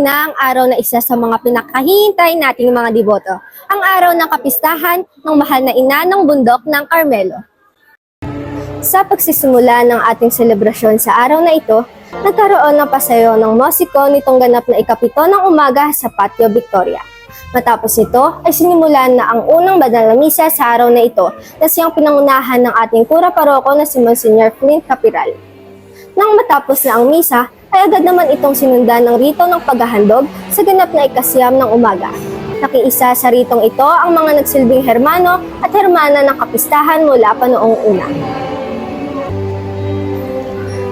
Ang araw na isa sa mga pinakahihintay nating mga deboto, ang araw ng kapistahan ng mahal na ina ng bundok ng Carmelo. Sa pagsisimula ng ating selebrasyon sa araw na ito, nagkaroon ng pasayo ng musiko nitong ganap na ikapito ng umaga sa Patio Victoria. Matapos ito ay sinimulan na ang unang banal na misa sa araw na ito na siyang pinangunahan ng ating kura paroko na si Monsignor Flint Capiral. Nang matapos na ang misa, ay naman itong sinundan ng rito ng paghahandog sa ganap na ikasiyam ng umaga. Nakiisa sa ritong ito ang mga nagsilbing hermano at hermana ng kapistahan mula pa noong una.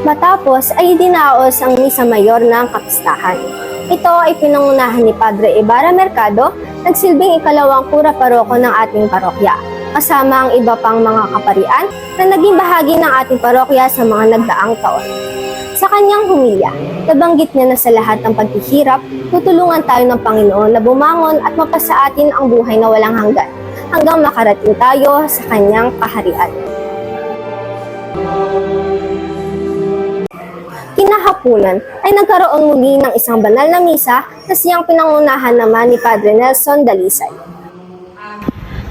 Matapos ay dinaos ang misa mayor ng kapistahan. Ito ay pinangunahan ni Padre Ibarra Mercado, nagsilbing ikalawang kura paroko ng ating parokya, kasama ang iba pang mga kaparian na naging bahagi ng ating parokya sa mga nagdaang taon. Sa kanyang humilya, nabanggit niya na sa lahat ng paghihirap, tutulungan tayo ng Panginoon na bumangon at mapasa atin ang buhay na walang hanggan hanggang makarating tayo sa kanyang kaharian. Kinahapunan ay nagkaroon muli ng isang banal na misa na siyang pinangunahan naman ni Padre Nelson Dalisay.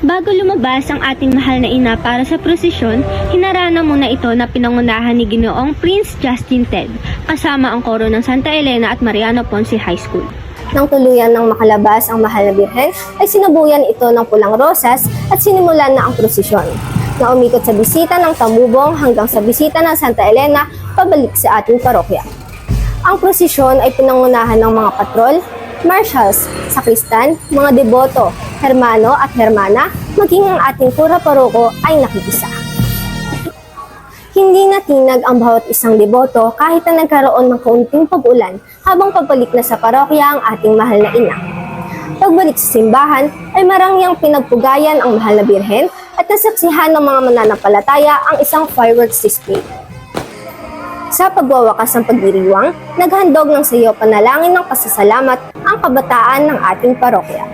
Bago lumabas ang ating mahal na ina para sa prosesyon, hinarana muna ito na pinangunahan ni Ginoong Prince Justin Ted, kasama ang koro ng Santa Elena at Mariano Ponce High School. Nang tuluyan ng makalabas ang mahal na birhen, ay sinabuyan ito ng pulang rosas at sinimulan na ang prosesyon na umikot sa bisita ng Tamubong hanggang sa bisita ng Santa Elena pabalik sa ating parokya. Ang prosesyon ay pinangunahan ng mga patrol, marshals, sakristan, mga deboto, hermano at hermana, maging ang ating pura paroko ay nakikisa. Hindi natinag ang bawat isang deboto kahit na nagkaroon ng kaunting pag-ulan habang pabalik na sa parokya ang ating mahal na ina. Pagbalik sa simbahan ay marangyang pinagpugayan ang mahal na birhen at nasaksihan ng mga mananampalataya ang isang fireworks display. Sa pagwawakas ng pagdiriwang, naghandog ng sayo panalangin ng pasasalamat ang kabataan ng ating parokya.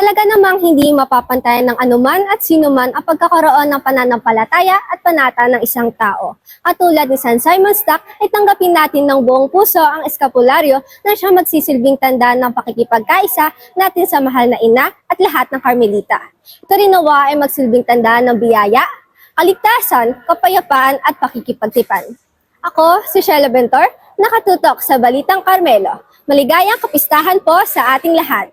Talaga namang hindi mapapantayan ng anuman at sinuman ang pagkakaroon ng pananampalataya at panata ng isang tao. At tulad ni San Simon Stock, ay tanggapin natin ng buong puso ang eskapularyo na siya magsisilbing tanda ng pakikipagkaisa natin sa mahal na ina at lahat ng Carmelita. Ito rin nawa ay magsilbing tanda ng biyaya, kaligtasan, kapayapaan at pakikipagtipan. Ako, si Sheila Bentor, nakatutok sa Balitang Carmelo. Maligayang kapistahan po sa ating lahat.